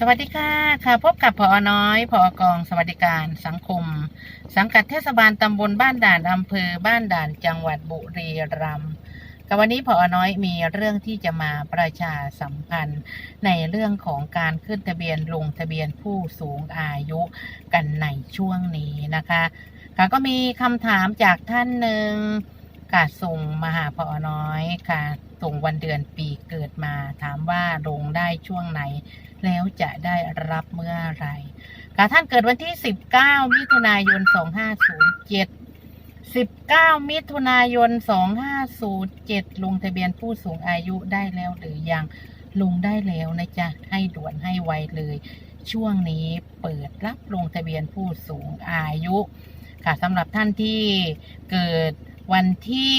สวัสดีค่ะค่ะพบกับพอน้อยพอกองสวัสดิการสังคม สังกัดเทศบาลตำบลบ้านด่านอำเภอบ้านด่านจังหวัดบุรีรัมย์กับวันนี้พอน้อยมีเรื่องที่จะมาประชาสัมพันธ์ในเรื่องของการขึ้นทะเบียนลงทะเบียนผู้สูงอายุกันในช่วงนี้นะคะ ค่ะก็มีคำถามจากท่านหนึ่ง ค่ะส่งมาหาพอน้อยค่ะส่งวันเดือนปีเกิดมา ถามว่าลงได้ช่วงไหน แล้วจะได้รับเมื่อไรค่ะท่านเกิดวันที่ 19 มิถุนายน 2507 19 มิถุนายน 2507 ลงทะเบียนผู้สูงอายุได้แล้วหรือยังลงได้แล้วนะจ๊ะ ให้ด่วนให้ไวเลย ช่วงนี้เปิดรับลงทะเบียนผู้สูงอายุ ค่ะสำหรับท่านที่เกิด วันที่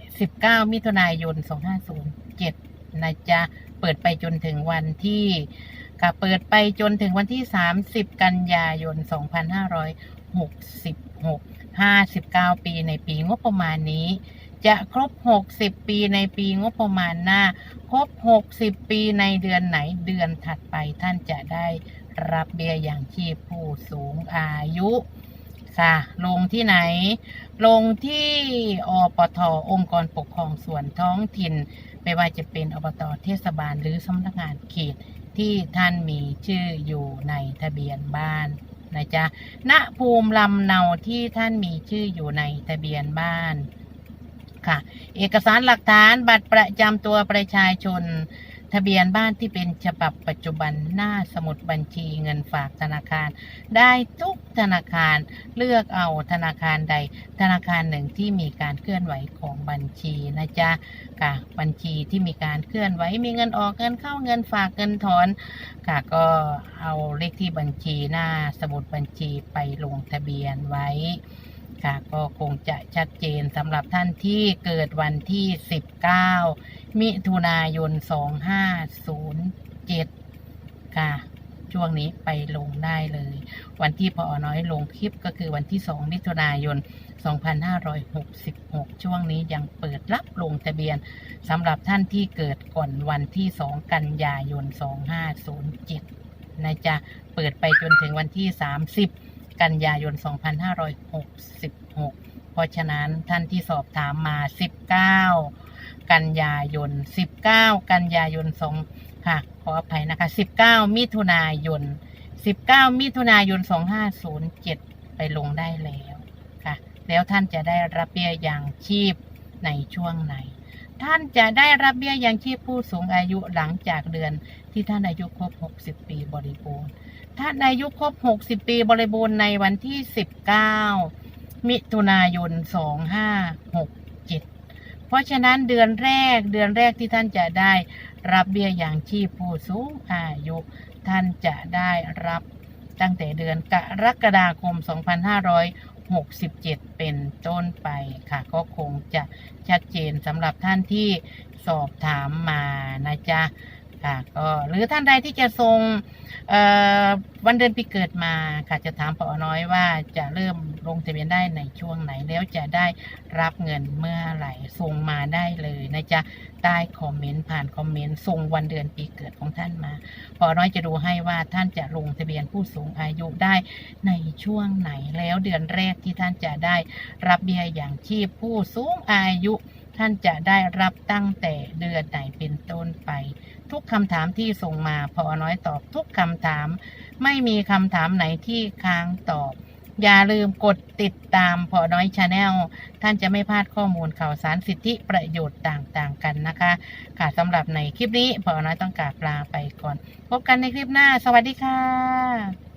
19 มิถุนายน 2507 นะจ๊ะ เปิดไปจนถึงวันที่ค่ะเปิดไปจนถึงวันที่ 30 กันยายน 2566 59 ปีในปีงบประมาณนี้ จะครบ 60 ปีในปีงบประมาณหน้า ครบ 60 ปีในเดือนไหนเดือนถัดไปท่านจะได้รับเบี้ยอย่างชีพผู้สูงอายุ ค่ะ ลงที่ไหน ลงที่อปทองค์กรปกครองส่วนท้องถิ่น ไม่ว่าจะเป็นอบตเทศบาลหรือสำนักงานเขตที่ท่านมีชื่ออยู่ในทะเบียนบ้านนะจ๊ะณภูมิลำเนาที่ท่านมีชื่ออยู่ในทะเบียนบ้านค่ะ เอกสารหลักฐานบัตรประจำตัวประชาชน ทะเบียนบ้านที่เป็นฉบับปัจจุบันหน้าสมุดบัญชีเงินฝากธนาคาร ได้ทุกธนาคารเลือกเอาธนาคารใด ธนาคารหนึ่งที่มีการเคลื่อนไหวของบัญชีนะจ๊ะค่ะบัญชีที่มีการเคลื่อนไหวมีเงินออกเงินเข้าเงินฝากเงินถอนค่ะก็เอาเลขที่บัญชีหน้าสมุดบัญชีไปลงทะเบียนไว้ ค่ะ ก็คงจะชัดเจนสำหรับท่านที่เกิดวันที่ 19 มิถุนายน 2507 ค่ะ ช่วงนี้ไปลงได้เลย วันที่พอน้อยลงคลิปก็คือวันที่ 2 มิถุนายน 2566 ช่วงนี้ยังเปิดรับลงทะเบียนสำหรับท่านที่เกิดก่อนวันที่ 2 กันยายน 2507 นะจ๊ะ เปิดไปจนถึงวันที่ 30 กันยายน 2566 เพราะฉะนั้นท่านที่สอบถามมา 19 กันยายน 19 กันยายน2ค่ะ ขออภัยนะคะ 19 มิถุนายน 19 มิถุนายน 2507 ไปลงได้แล้วค่ะ แล้วท่านจะได้รับเบี้ยยังชีพในช่วงไหน ท่านจะได้รับเบี้ยยังชีพผู้สูงอายุหลังจากเดือนที่ท่านอายุครบ 60 ปีบริบูรณ์ ท่านอายุครบ 60 ปีบริบูรณ์ในวันที่ 19 มิถุนายน 2567 เพราะฉะนั้นเดือนแรกเดือนแรกที่ท่านจะได้รับเบี้ยอย่างชีพผู้สูงอายุ ท่านจะได้รับตั้งแต่เดือนกรกฎาคม 2500 67 เป็นต้นไปค่ะ ก็คงจะชัดเจนสำหรับท่านที่สอบถามมานะจ๊ะ ค่ะก็หรือท่านใดที่จะส่งวันเดือนปีเกิดมาค่ะจะถามปอน้อยว่าจะเริ่มลงทะเบียนได้ในช่วงไหนแล้วจะได้รับเงินเมื่อไหร่ส่งมาได้เลยนะจ๊ะใต้คอมเมนต์ผ่านคอมเมนต์ส่งวันเดือนปีเกิดของท่านมาปอน้อยจะดูให้ว่าท่านจะลงทะเบียนผู้สูงอายุได้ในช่วงไหนแล้วเดือนแรกที่ท่านจะได้รับเบี้ยอย่างชีพผู้สูงอายุ ท่านจะได้รับตั้งแต่เดือนไหนเป็นต้นไป ทุกคำถามที่ส่งมาพอน้อยตอบทุกคำถาม ไม่มีคำถามไหนที่ค้างตอบ อย่าลืมกดติดตามพอน้อยชาแนลท่านจะไม่พลาดข้อมูลข่าวสารสิทธิประโยชน์ต่างๆกันนะคะ ค่ะสำหรับในคลิปนี้พอน้อยต้องกราบลาไปก่อน พบกันในคลิปหน้า สวัสดีค่ะ